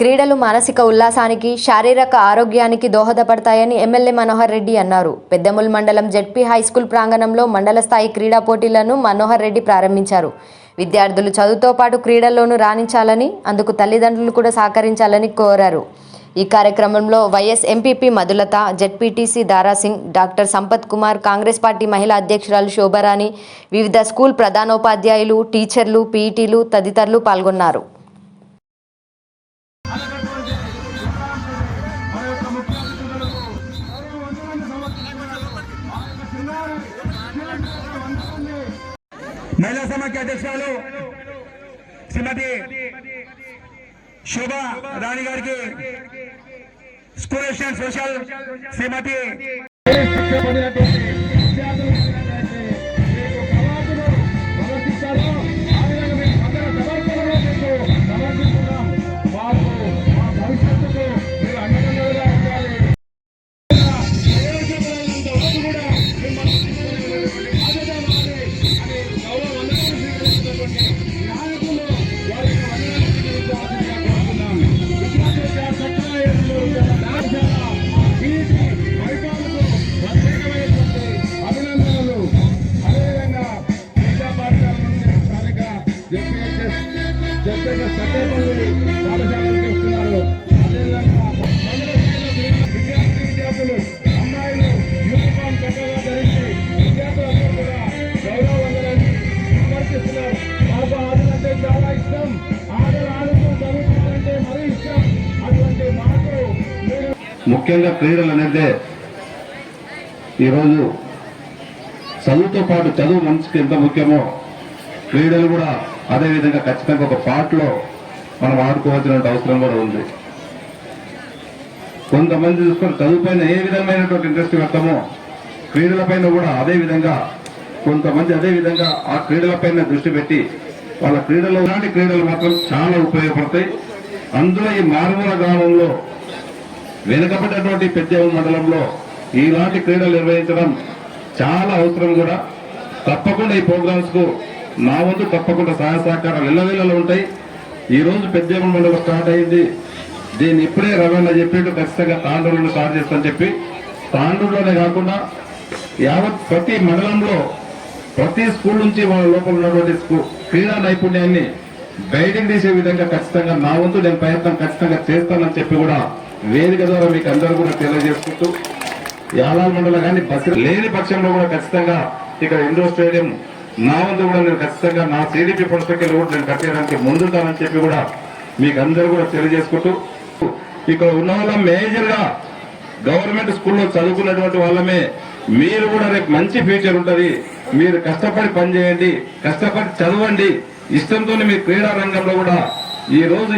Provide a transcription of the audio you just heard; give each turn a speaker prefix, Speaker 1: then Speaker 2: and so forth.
Speaker 1: క్రీడలు మానసిక ఉల్లాసానికి శారీరక ఆరోగ్యానికి దోహదపడతాయని ఎమ్మెల్యే మనోహర్ రెడ్డి అన్నారు. పెద్దముల్ మండలం జెడ్పీ హైస్కూల్ ప్రాంగణంలో మండల స్థాయి క్రీడా పోటీలను మనోహర్ రెడ్డి ప్రారంభించారు. విద్యార్థులు చదువుతో పాటు క్రీడల్లోనూ రాణించాలని అందుకు తల్లిదండ్రులు కూడా సహకరించాలని కోరారు. ఈ కార్యక్రమంలో vice MPP Madhulatha ZPTC Dara Singh doctor Sampath Kumar Congress party మహిళా అధ్యక్షురాలు శోభరాణి వివిధ స్కూల్ ప్రధానోపాధ్యాయులు టీచర్లు పీఈటీలు తదితరులు పాల్గొన్నారు.
Speaker 2: महिला सभा के अध्यक्षालु श्रीमती शोभा राणी गार के स्कूल सोशल श्रीमती పాఠశాలకు వస్తున్నారు అదేవిధంగా విద్యార్థి విద్యార్థులు అమ్మాయిలు యూనిఫామ్ చక్కగా ధరించి విద్యార్థులందరూ కూడా గౌరవ సమర్పిస్తున్నారు. చాలా ఇష్టం. ఆటలు ఆడుతూ చదువుతుందంటే మరీ ఇష్టం. అటువంటి
Speaker 3: ముఖ్యంగా క్రీడలు అనేది ఈరోజు చదువుతో పాటు చదువు మనిషికి ఎంత ముఖ్యమో క్రీడలు కూడా అదే విధంగా ఖచ్చితంగా ఒక పాటలో మనం ఆడుకోవాల్సిన అవసరం కూడా ఉంది. కొంతమంది చూసుకొని చదువుపైన ఏ విధమైనటువంటి ఇంట్రెస్ట్ పెడతామో క్రీడలపైన కూడా అదే విధంగా కొంతమంది అదే విధంగా ఆ క్రీడలపైన దృష్టి పెట్టి వాళ్ళ క్రీడలు ఇలాంటి క్రీడలు మాత్రం చాలా ఉపయోగపడతాయి. అందులో ఈ మారుమూల గ్రామంలో వెనుకబడినటువంటి పెద్ద మండలంలో ఇలాంటి క్రీడలు నిర్వహించడం చాలా అవసరం కూడా. తప్పకుండా ఈ ప్రోగ్రామ్స్కు నా వంతు తప్పకుండా సహాయ సహకారాలు ఇళ్ళవేళ్ళలో ఉంటాయి. ఈరోజు పెద్ద మండలం స్టార్ట్ అయింది. దీన్ని ఇప్పుడే రవాణా చెప్పేట్టు ఖచ్చితంగా తాండూరులో స్టార్ట్ చేస్తానని చెప్పి తాండూరులోనే కాకుండా యావత్ ప్రతి మండలంలో ప్రతి స్కూల్ నుంచి వాళ్ళ లోపల ఉన్నటువంటి స్కూల్ క్రీడా నైపుణ్యాన్ని బయటకు తీసే విధంగా ఖచ్చితంగా నా వంతు నేను ప్రయత్నం ఖచ్చితంగా చేస్తానని చెప్పి కూడా వేదిక ద్వారా మీకు అందరూ కూడా తెలియజేసుకుంటూ యాలాల్ మండలం కానీ బస్సు లేని పక్షంలో కూడా ఖచ్చితంగా ఇక్కడ ఇండోర్ స్టేడియం నా వంతు కూడా నేను ఖచ్చితంగా నా సిడిపి పుస్తకాలు కూడా నేను కట్టేయడానికి ముందుంటానని చెప్పి కూడా మీకు అందరూ కూడా తెలియజేసుకుంటూ ఇక్కడ ఉన్న వాళ్ళ మేజర్గా గవర్నమెంట్ స్కూల్లో చదువుకున్నటువంటి వాళ్ళమే మీరు కూడా రేపు మంచి ఫ్యూచర్ ఉంటుంది. మీరు కష్టపడి పనిచేయండి కష్టపడి చదవండి. ఇష్టంతో మీ క్రీడా రంగంలో కూడా ఈ రోజు